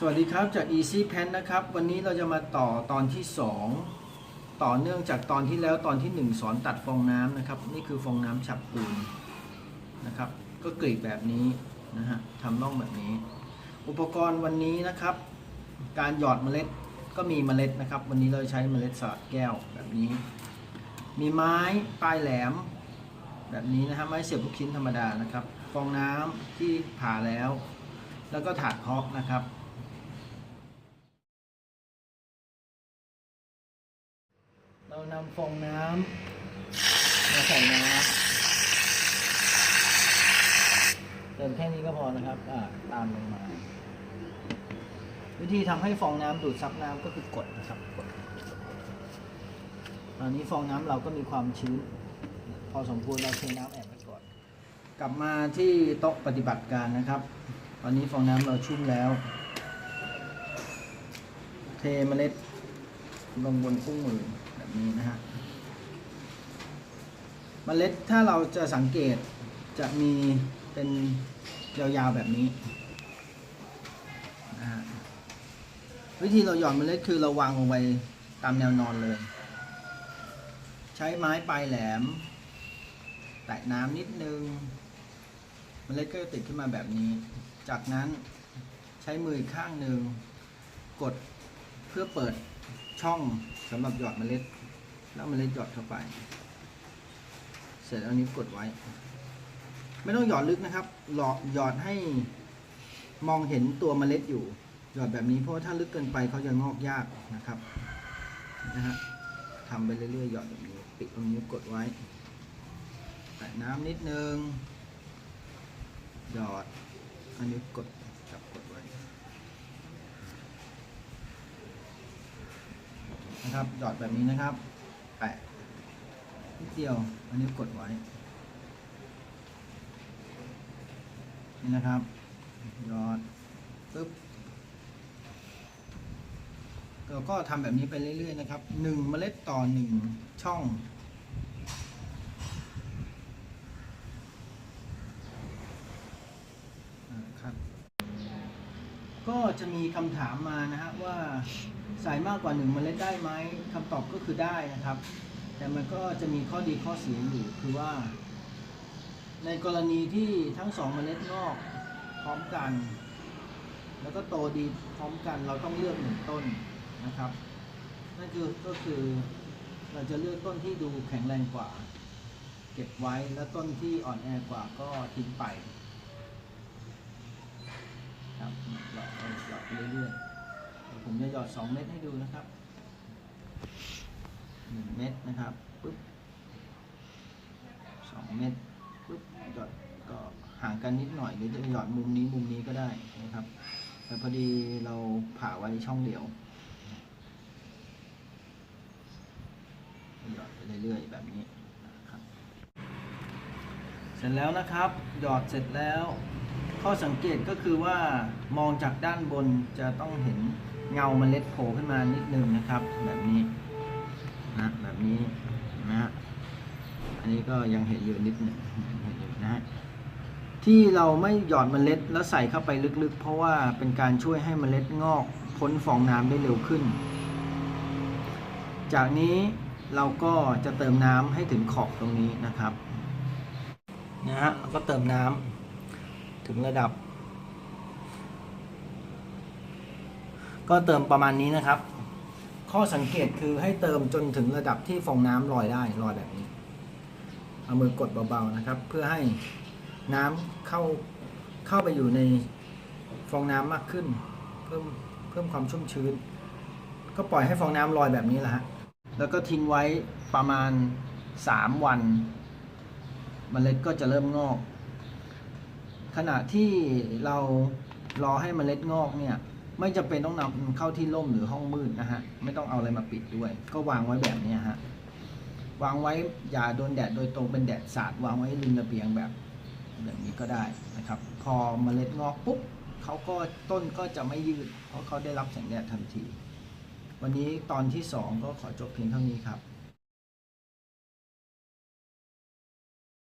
สวัสดีครับจาก Easy Pen นะครับ วันนี้เราจะมาต่อตอนที่ 2 ต่อเนื่องจากตอนที่แล้วตอนที่ 1 สอนตัดฟองน้ำนะครับ นี่คือฟองน้ำฉับปูนนะครับ ก็กรีดแบบนี้นะฮะทำร่องแบบนี้ อุปกรณ์วันนี้นะครับ การหยอดเมล็ดก็มีเมล็ดนะครับ วันนี้เราใช้เมล็ดสลัดแก้วแบบนี้ มีไม้ปลายแหลม แบบนี้นะฮะไม้เสียบลูกชิ้นธรรมดานะครับ ฟองน้ำที่ผ่าแล้ว แล้วก็ถาดเคาะนะครับ เรานำฟองน้ำมาใส่น้ำเติมแค่นี้ก็พอนะครับอ่าตามลงมา วิธีทำให้ฟองน้ำดูดซับน้ำก็คือกดนะครับกดตอนนี้ฟองน้ำเราก็มีความชื้น พอสมควรเราเทน้ำแอบไว้ก่อน กลับมาที่โต๊ะปฏิบัติการนะครับ ตอนนี้ฟองน้ำเราชุ่มแล้ว เทเมล็ดลงบนคู่มือ แบบนี้นะฮะเมล็ดถ้าเราจะสังเกตจะมีเป็นยาวๆแบบนี้นะฮะวิธีเราหย่อนเมล็ดคือเราวางลงไปตามแนวนอนเลย ใช้ไม้ปลายแหลม แตะน้ำนิดนึงเมล็ดก็จะติดขึ้นมาแบบนี้ จากนั้นใช้มืออีกข้างหนึ่งกดเพื่อเปิดช่องสำหรับหยอดเมล็ด แล้วเมล็ดหยอดเข้าไป เสร็จแล้วนิ้วกดไว้ ไม่ต้องหยอดลึกนะครับ หลอหยอดให้มองเห็นตัวเมล็ดอยู่ หยอดแบบนี้เพราะถ้าลึกเกินไปเขาจะงอกยากนะครับนะฮะทำไปเรื่อยๆหยอดแบบนี้ปิดตรงนิ้วกดไว้แตะน้ำนิดนึงหยอดอันนี้กดจับกดไว้นะครับหยอดแบบนี้นะครับ แปะนิดเดียว อันนี้กดไว้ นี่นะครับยอดปึ๊บเราก็ทำแบบนี้ไปเรื่อย ๆ นะครับหนึ่งเมล็ดต่อหนึ่งช่องครับก็จะมีคำถามมานะฮะว่า ใส่มากกว่าหนึ่งเมล็ดได้ไหมคำตอบก็คือได้นะครับ แต่มันก็จะมีข้อดีข้อเสียอยู่คือว่า ในกรณีที่ทั้งสองเมล็ดงอกพร้อมกัน แล้วก็โตดีพร้อมกัน เราต้องเลือกหนึ่งต้นนะครับนั่นคือก็คือเราจะเลือกต้นที่ดูแข็งแรงกว่า เก็บไว้แล้วต้นที่อ่อนแอกว่าก็ทิ้งไปครับหยอดไปหยอดไปเรื่อยๆ ผมจะหยอด 2 เม็ดให้ดูนะครับ 1 เม็ดนะครับปุ๊บ2เม็ดปุ๊บหยอดก็ห่างกันนิดหน่อยหรือจะหยอดมุมนี้มุมนี้ก็ได้นะครับ แต่พอดีเราผ่าไว้ช่องเดียวหยอดไปเรื่อยๆแบบนี้นะครับ เสร็จแล้วนะครับ หยอดเสร็จแล้ว ข้อสังเกตก็คือว่ามองจากด้านบนจะต้องเห็น เงาเมล็ดโผล่ขึ้นมานิดนึงนะครับ แบบนี้นะแบบนี้นะฮะอันนี้ก็ยังเห็นอยู่นิดหนึ่งเห็นอยู่นะฮะที่เราไม่หยอดเมล็ดแล้วใส่เข้าไปลึกๆ เพราะว่าเป็นการช่วยให้เมล็ดงอกพ้นฟองน้ำได้เร็วขึ้น จากนี้เราก็จะเติมน้ำให้ถึงขอบตรงนี้นะครับนะฮะก็เติมน้ำถึงระดับ ก็เติมประมาณนี้นะครับ ข้อสังเกตคือให้เติมจนถึงระดับที่ฟองน้ำลอยได้ลอยแบบนี้ เอามือกดเบาๆนะครับ เพื่อให้น้ำเข้าเข้าไปอยู่ในฟองน้ำมากขึ้น เพิ่มเพิ่มความชุ่มชื้น ก็ปล่อยให้ฟองน้ำลอยแบบนี้แหละฮะแล้วก็ทิ้งไว้ประมาณ 3 วันมเมล็ดก็จะเริ่มงอก ขณะที่เรารอให้เมล็ดงอกเนี่ย ไม่จำเป็นต้องนำเข้าที่ร่มหรือห้องมืดนะฮะ ไม่ต้องเอาอะไรมาปิดด้วย ก็วางไว้แบบนี้ฮะ วางไว้อย่าโดนแดดโดยตรงเป็นแดดสาดวางไว้ริมระเบียงแบบแบบนี้ก็ได้นะครับ พอเมล็ดงอกปุ๊บเขาก็ต้นก็จะไม่ยืด เพราะเขาได้รับแสงแดดทันที วันนี้ตอนที่สองก็ขอจบเพียงเท่านี้ครับ